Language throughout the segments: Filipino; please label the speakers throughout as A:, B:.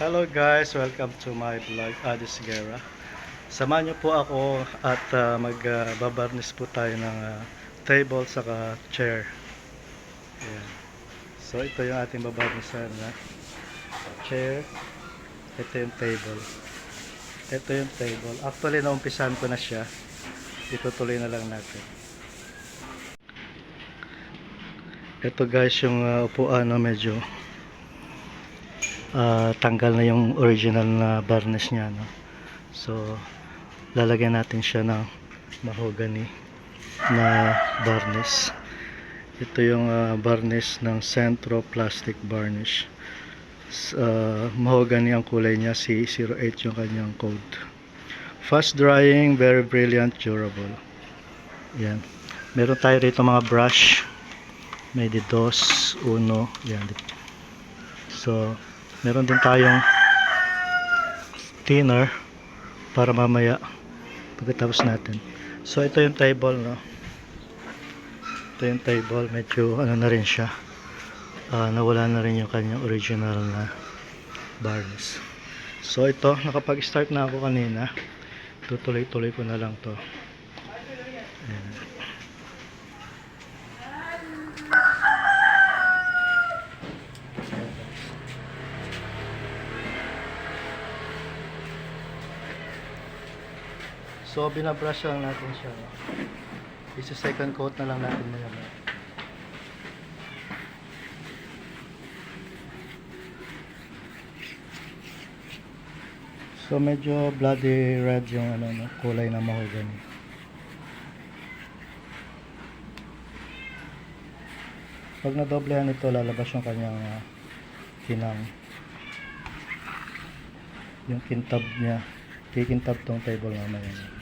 A: Hello guys, welcome to my vlog, Adis Guerra. Samahan niyo po ako at uh, magbabarnis po tayo ng ah, table saka chair. Ayan. So ito yung ating babarnisan na chair. Ito yung table. Ito yung table. Actually, naumpisahan ko na siya. Itutuloy na lang natin. Ito guys yung ah, upuan na medyo ah, tanggal na yung original na varnish niya no? so lalagyan natin siya ng mahogany na varnish. Ito yung ah, varnish ng Centro Plastic Varnish. Ah, mahogany ang kulay niya C08 yung kanyang code fast drying very brilliant durable. Yan. Meron tayo rito mga brush. May di dos uno yan. So meron din tayong thinner para mamaya pagkatapos natin. So ito yung table no? Ito yung table. Medyo ano na rin siya. Ah, nawala na rin yung kanyang original na varnish so ito nakapag start na ako kanina. Tutuloy tuloy ko na lang to. Ayan. So, binabrush lang natin siya. No? Isa second coat na lang natin maya. So, medyo bloody red yung ano, no? kulay na mahogany. Pag nadoblehan ito, lalabas yung kanyang uh, kinang. Yung kintab niya. Kikintab tong table mamaya.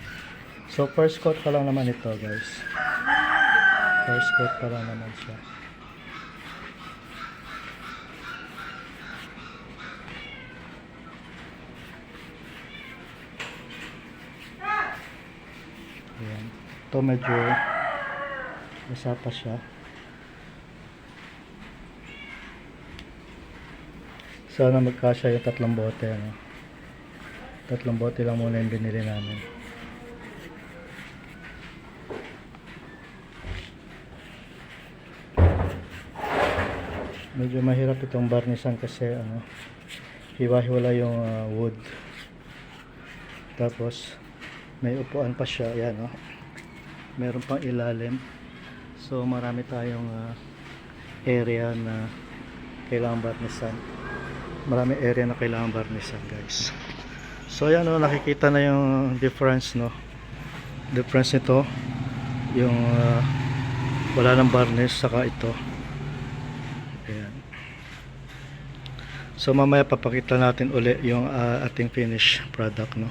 A: So, first coat pa lang naman ito, guys. First coat pa lang naman siya. Ayan. Ito medyo basa pa siya. Sana magkasya yung tatlong bote. Ano? Tatlong bote lang muna yung binili namin. Medyo mahirap itong barnisan kasi ano, hiwa-hiwala yung ah, wood. Tapos may upuan pa siya, yan oh. Meron pang ilalim. So marami tayong ah, area na kailangan barnisan. Marami area na kailangan barnisan, guys. So ayan oh, nakikita na yung difference no. Difference nito yung ah, wala ng varnish saka ito. So mamaya papakita natin uli yung ah, ating finished product no.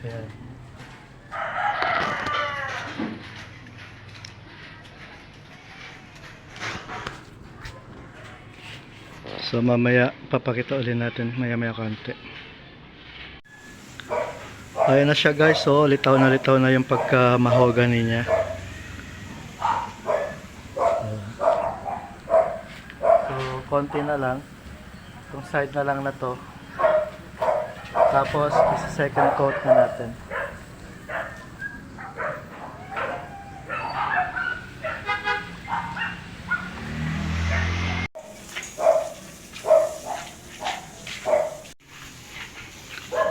A: Ayan. So mamaya papakita ulit natin maya maya konti. Ayan na siya guys, so litaw na litaw na yung pagka mahogany niya. So konti na lang. Itong side na lang na to. Tapos, isa second coat na natin.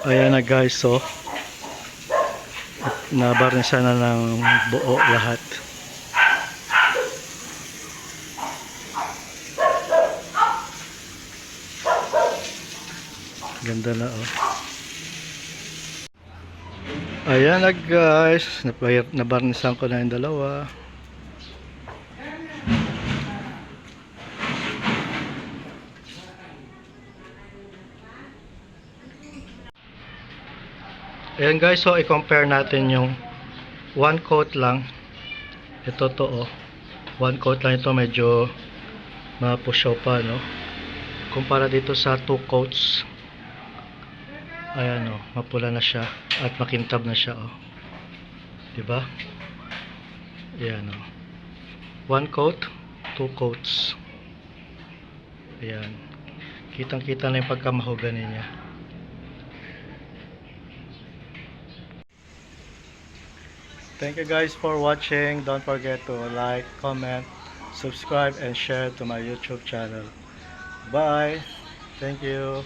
A: ayan na guys so nabarnisan na ng buo lahat. Ganda na oh. Ayan na guys nabarnisan ko na yung dalawa. Ayan guys, so i-compare natin yung one coat lang. Ito to oh. One coat lang ito medyo mapusyaw pa no. Kumpara dito sa two coats. Ayan oh, mapula na siya at makintab na siya oh. 'Di ba? Ayan oh. One coat, two coats. Ayan. Kitang-kita na yung pagkamahogani niya. Thank you guys for watching. Don't forget to like, comment, subscribe, and share to my YouTube channel. Bye. Thank you.